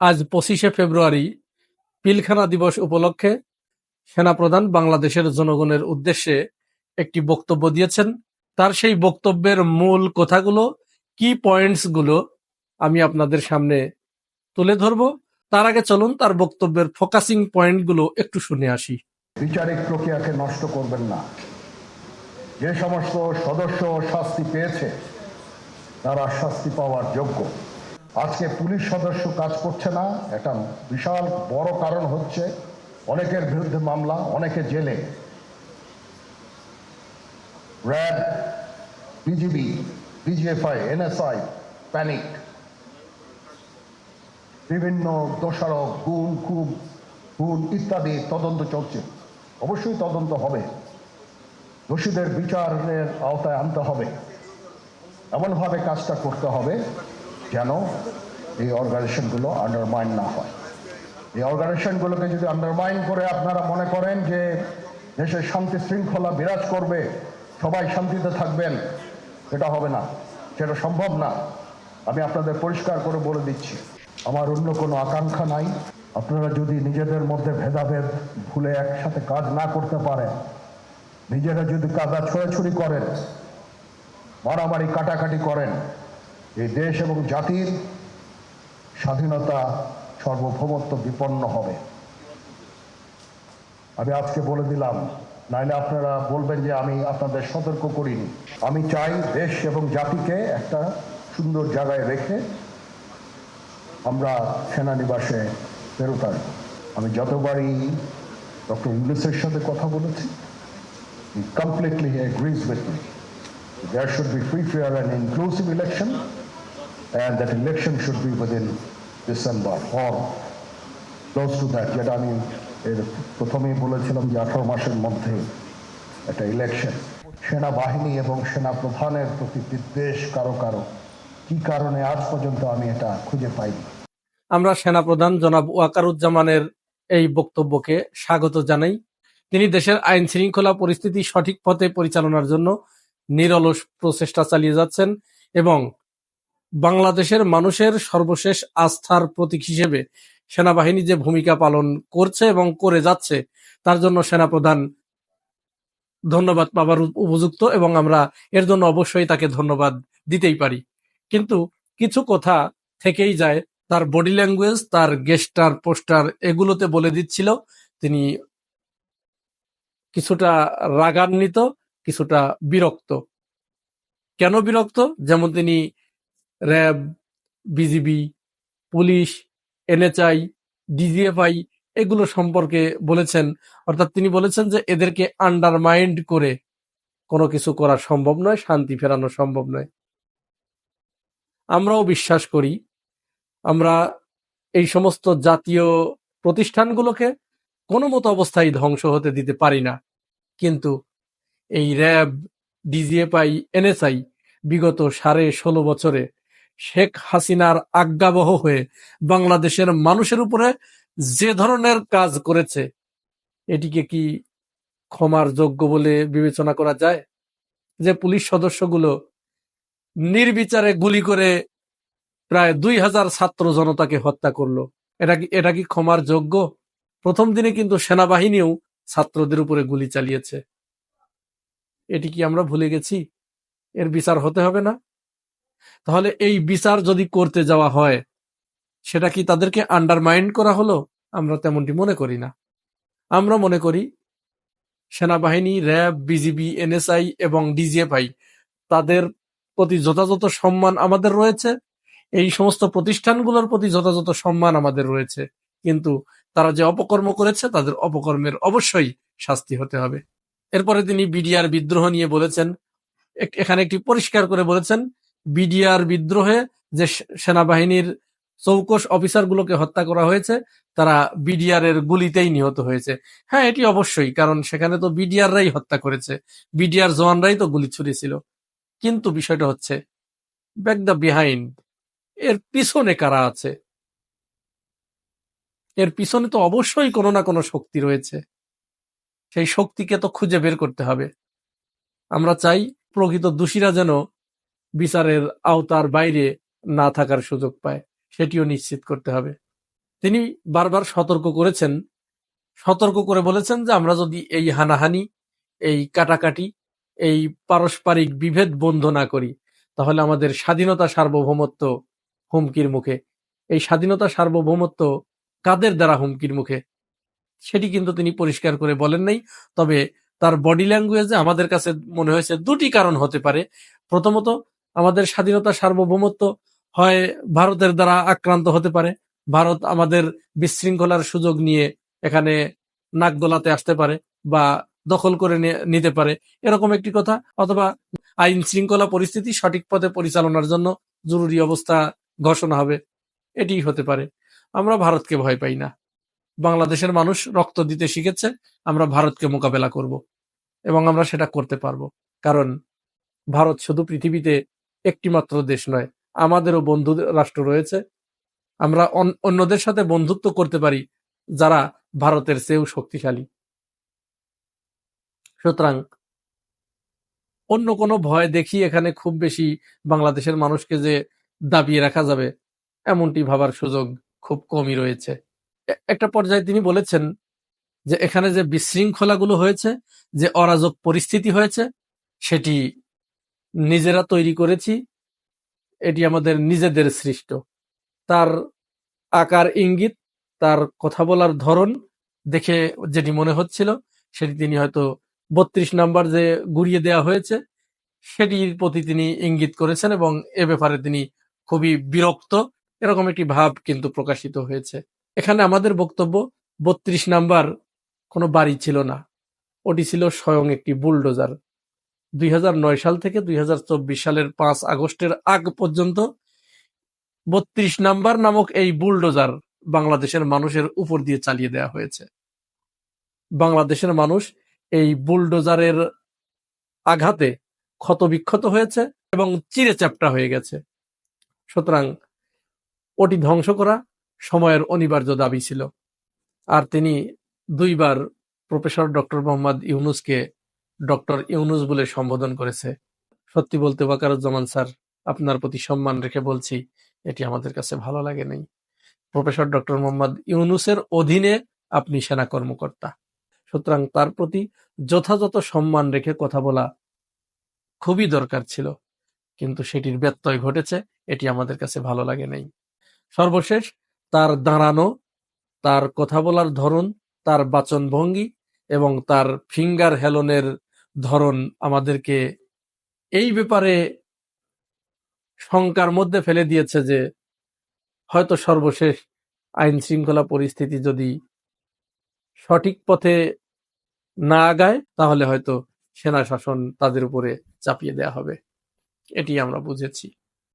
আজ পঁচিশে ফেব্রুয়ারি পিলখানা দিবস উপলক্ষে সেনাপ্রধান বাংলাদেশের জনগণের উদ্দেশ্যে একটি বক্তব্য দিয়েছেন। তার সেই বক্তব্যের মূল কথাগুলো, কি পয়েন্টসগুলো আমি আপনাদের সামনে তুলে ধরব। তার আগে চলুন তার বক্তব্যের ফোকাসিং পয়েন্টগুলো একটু শুনে আসি। বিচারিক প্রক্রিয়াকে নষ্ট করবেন না। যে সমস্ত সদস্য শাস্তি পেয়েছে, তারা শাস্তি পাওয়ার যোগ্য। আজকে পুলিশ সদস্য কাজ করছে না, একটা বিশাল বড় কারণ হচ্ছে অনেকের বিরুদ্ধে মামলা, অনেকে জেলে। RAB, BGB, BGFI, NSI, panic. বিভিন্ন দোষারোপ, গুম খুব গুণ ইত্যাদি তদন্ত চলছে। অবশ্যই তদন্ত হবে। দোষীদের বিচারের আওতায় আনতে হবে। এমনভাবে কাজটা করতে হবে। যেন এই অর্গানাইজেশনগুলো আন্ডারমাইন না হয়? এই অর্গানাইজেশনগুলোকে যদি আন্ডারমাইন করে আপনারা মনে করেন যে দেশের শান্তি শৃঙ্খলা বিরাজ করবে, সবাই শান্তিতে থাকবেন, সেটা হবে না, সেটা সম্ভব না। আমি আপনাদের পরিষ্কার করে বলে দিচ্ছি, আমার অন্য কোনো আকাঙ্ক্ষা নাই। আপনারা যদি নিজেদের মধ্যে ভেদাভেদ ভুলে একসাথে কাজ না করতে পারেন, নিজেরা যদি কাদা ছোড়াছুড়ি করেন, মারামারি কাটাকাটি করেন এই দেশ এবং জাতির স্বাধীনতা সর্বভৌমত্ব বিপন্ন হবে আমি আজকে বলে দিলাম নাইলে আপনারা বলবেন যে আমি আপনাদের সতর্ক করিনি আমি চাই দেশ এবং জাতিকে একটা সুন্দর জায়গায় রেখে আমরা সেনানিবাসে ফেরত আসব আমি যতবারই ডক্টর ইউনুসের সাথে কথা বলেছি he completely agrees with me. There should be free, inclusive election and that election should be within December. Or close to that যেটা আমি এর প্রথমেই বলেছিলাম যে আঠারো মাসের মধ্যে একটা ইলেকশন সেনাবাহিনী এবং সেনা প্রধানের প্রতি বিদ্বেষ কারও কারও? কি কারণে আজ পর্যন্ত আমি এটা খুঁজে পাইনি? আমরা সেনাপ্রধান জনাব ওয়াকারুজ্জামানের এই বক্তব্যকে স্বাগত জানাই। তিনি দেশের আইন শৃঙ্খলা পরিস্থিতি সঠিক পথে পরিচালনার জন্য নিরলস প্রচেষ্টা চালিয়ে যাচ্ছেন এবং বাংলাদেশের মানুষের সর্বশেষ আস্থার প্রতীক হিসেবে সেনাবাহিনী যে ভূমিকা পালন করছে এবং করে যাচ্ছে, তার জন্য সেনাপ্রধান ধন্যবাদ পাবার উপযুক্ত এবং আমরা এর জন্য অবশ্যই তাকে ধন্যবাদ দিতেই পারি। কিন্তু কিছু কথা থেকেই যায়, তার বডি ল্যাঙ্গুয়েজ, তার গেস্টার, পোস্টার এগুলোতে বলে দিচ্ছিল, তিনি কিছুটা রাগান্বিত, কিছুটা বিরক্ত। কেন বিরক্ত? যেমন তিনি RAB, BGB, police, NHI, DGFI এগুলো সম্পর্কে বলেছেন। অর্থাৎ তিনি বলেছেন যে এদেরকে আন্ডারমাইন্ড করে কোনো কিছু করা সম্ভব নয়, শান্তি ফেরানো সম্ভব নয়। আমরাও বিশ্বাস করি, আমরা এই সমস্ত জাতীয় প্রতিষ্ঠানগুলোকে কোনো মতো অবস্থায় ধ্বংস হতে দিতে পারি না। কিন্তু এই র্যাব, ডিজিএফআই, এনএসআই বিগত সাড়ে ষোলো বছরে শেখ হাসিনার আজ্ঞাবহ হয়ে বাংলাদেশের মানুষের উপরে যে ধরনের কাজ করেছে, এটিকে কি ক্ষমার যোগ্য বলে বিবেচনা করা যায়? যে পুলিশ সদস্যগুলো নির্বিচারে গুলি করে প্রায় দুই হাজার ছাত্র জনতাকে হত্যা করল, এটা কি এটা কি ক্ষমার যোগ্য? প্রথম দিনে কিন্তু সেনাবাহিনীও ছাত্রদের উপরে গুলি চালিয়েছে। এটি কি আমরা ভুলে গেছি? এর বিচার হতে হবে না? তাহলে এই বিচার যদি করতে যাওয়া হয়, সেটা কি তাদেরকে আন্ডারমাইন্ড করা হলো? আমরা তেমনটি মনে করি না। আমরা মনে করি সেনাবাহিনী, র্যাব, বিজিবি, এনএসআই এবং ডিজিএফআই তাদের প্রতি যথাযথ সম্মান আমাদের রয়েছে। এই সমস্ত প্রতিষ্ঠানগুলোর প্রতি যথাযথ সম্মান আমাদের রয়েছে। কিন্তু তারা যে অপকর্ম করেছে, তাদের অপকর্মের অবশ্যই শাস্তি হতে হবে। এরপরে তিনি বিডিআর বিদ্রোহ নিয়ে বলেছেন এখানে একটি পরিষ্কার করে বলেছেন বিডিআর বিদ্রোহে যে সেনাবাহিনীর চৌকস অফিসারগুলোকে হত্যা করা হয়েছে, তারা বিডিআর এর গুলিতেই নিহত হয়েছে। হ্যাঁ এটি অবশ্যই, কারণ সেখানে তো বিডিআররাই হত্যা করেছে। বিডিআর জওয়ানরাই তো গুলি ছুড়েছিল। কিন্তু বিষয়টা হচ্ছে, ব্যাক দ্য বিহাইন্ড, এর পিছনে কারা আছে? এর পিছনে তো অবশ্যই কোনো না কোনো শক্তি রয়েছে। সেই শক্তিকে তো খুঁজে বের করতে হবে। আমরা চাই প্রকৃত দোষীরা যেন বিচারের আওতার বাইরে না থাকার সুযোগ পায়, সেটিও নিশ্চিত করতে হবে। তিনি বারবার সতর্ক করেছেন, সতর্ক করে বলেছেন যে আমরা যদি এই হানাহানি, এই কাটাকাটি, এই পারস্পরিক বিভেদ বন্ধ না করি, তাহলে আমাদের স্বাধীনতা সার্বভৌমত্ব হুমকির মুখে। এই স্বাধীনতা সার্বভৌমত্ব কাদের দ্বারা হুমকির মুখে? সেটি কিন্তু তিনি পরিষ্কার করে বলেন নাই, তবে তার বডি ল্যাঙ্গুয়েজে আমাদের কাছে মনে হয়েছে দুটি কারণ হতে পারে। প্রথমত আমাদের স্বাধীনতা সার্বভৌমত্ব হয় ভারতের দ্বারা আক্রান্ত হতে পারে। ভারত আমাদের বিশৃঙ্খলার সুযোগ নিয়ে এখানে নাক গলাতে আসতে পারে বা দখল করে নিতে পারে। এরকম একটি কথা, অথবা আইন শৃঙ্খলা পরিস্থিতি সঠিক পথে পরিচালনার জন্য জরুরি অবস্থা ঘোষণা হবে, এটি হতে পারে। আমরা ভারতকে ভয় পাই না। বাংলাদেশের মানুষ রক্ত দিতে শিখেছে, আমরা ভারতকে মোকাবেলা করব এবং আমরা সেটা করতে পারব। কারণ ভারত শুধু পৃথিবীতে একটিমাত্র দেশ নয়, আমাদেরও বন্ধু রাষ্ট্র রয়েছে। আমরা অন- অন্যদের সাথে বন্ধুত্ব করতে পারি যারা ভারতের চেয়েও শক্তিশালী। সুতরাং অন্য কোনো ভয় দেখি এখানে খুব বেশি বাংলাদেশের মানুষকে যে দাবিয়ে রাখা যাবে, এমনটি ভাবার সুযোগ খুব কমই রয়েছে। একটা পর্যায়ে তিনি বলেছেন যে এখানে যে বিশৃঙ্খলাগুলো হয়েছে, যে অরাজক পরিস্থিতি হয়েছে, সেটি নিজেরা তৈরি করেছি। এটি আমাদের নিজেদের সৃষ্ট। তার আকার ইঙ্গিত, তার কথা বলার ধরন দেখে যেটি মনে হচ্ছিল, সেটি তিনি হয়তো বত্রিশ নাম্বার যে গুড়িয়ে দেওয়া হয়েছে, সেটির প্রতি তিনি ইঙ্গিত করেছেন এবং এ ব্যাপারে তিনি খুবই বিরক্ত। এরকম একটি ভাব কিন্তু প্রকাশিত হয়েছে। এখানে আমাদের বক্তব্য, বত্রিশ নাম্বার কোনো বাড়ি ছিল না। ওটি ছিল স্বয়ং একটি বুলডোজার। দুই হাজার নয় সাল থেকে দুই হাজার চব্বিশ সালের পাঁচ আগস্টের আগ পর্যন্ত বত্রিশ নাম্বার নামক এই বুলডোজার বাংলাদেশের মানুষের উপর দিয়ে চালিয়ে দেওয়া হয়েছে। বাংলাদেশের মানুষ এই বুলডোজারের আঘাতে ক্ষতবিক্ষত হয়েছে এবং চিরে চ্যাপ্টা হয়ে গেছে। সুতরাং ওটি ধ্বংস করা সময়ের অনিবার্য দাবি ছিল। আর তিনি দুইবার প্রফেসর ডক্টর মোহাম্মদ ইউনুসকে ডক্টর ইউনুস বলে সম্বোধন করেছে। সত্যি বলতে ওয়াকারুজ্জামান স্যার, আপনার প্রতি সম্মান রেখে বলছি, এটি আমাদের কাছে ভালো লাগে নাই। প্রফেসর ডক্টর মোহাম্মদ ইউনুসের অধীনে আপনি সেনা কর্মকর্তা। সুতরাং তার প্রতি যথাযথ সম্মান রেখে কথা বলা খুবই দরকার ছিল, কিন্তু সেটির ব্যত্যয় ঘটেছে, এটি আমাদের কাছে ভালো লাগে নাই। সর্বশেষ, তার দাঁড়ানো, তার কথা বলার ধরন, তার বাচন ভঙ্গি এবং তার ফিঙ্গার হেলনের ধরন আমাদেরকে এই ব্যাপারে শঙ্কার মধ্যে ফেলে দিয়েছে যে হয়তো সর্বশেষ আইন শৃঙ্খলা পরিস্থিতি যদি সঠিক পথে না আগায়, তাহলে হয়তো সেনা শাসন তাদের উপরে চাপিয়ে দেয়া হবে। এটি আমরা বুঝেছি।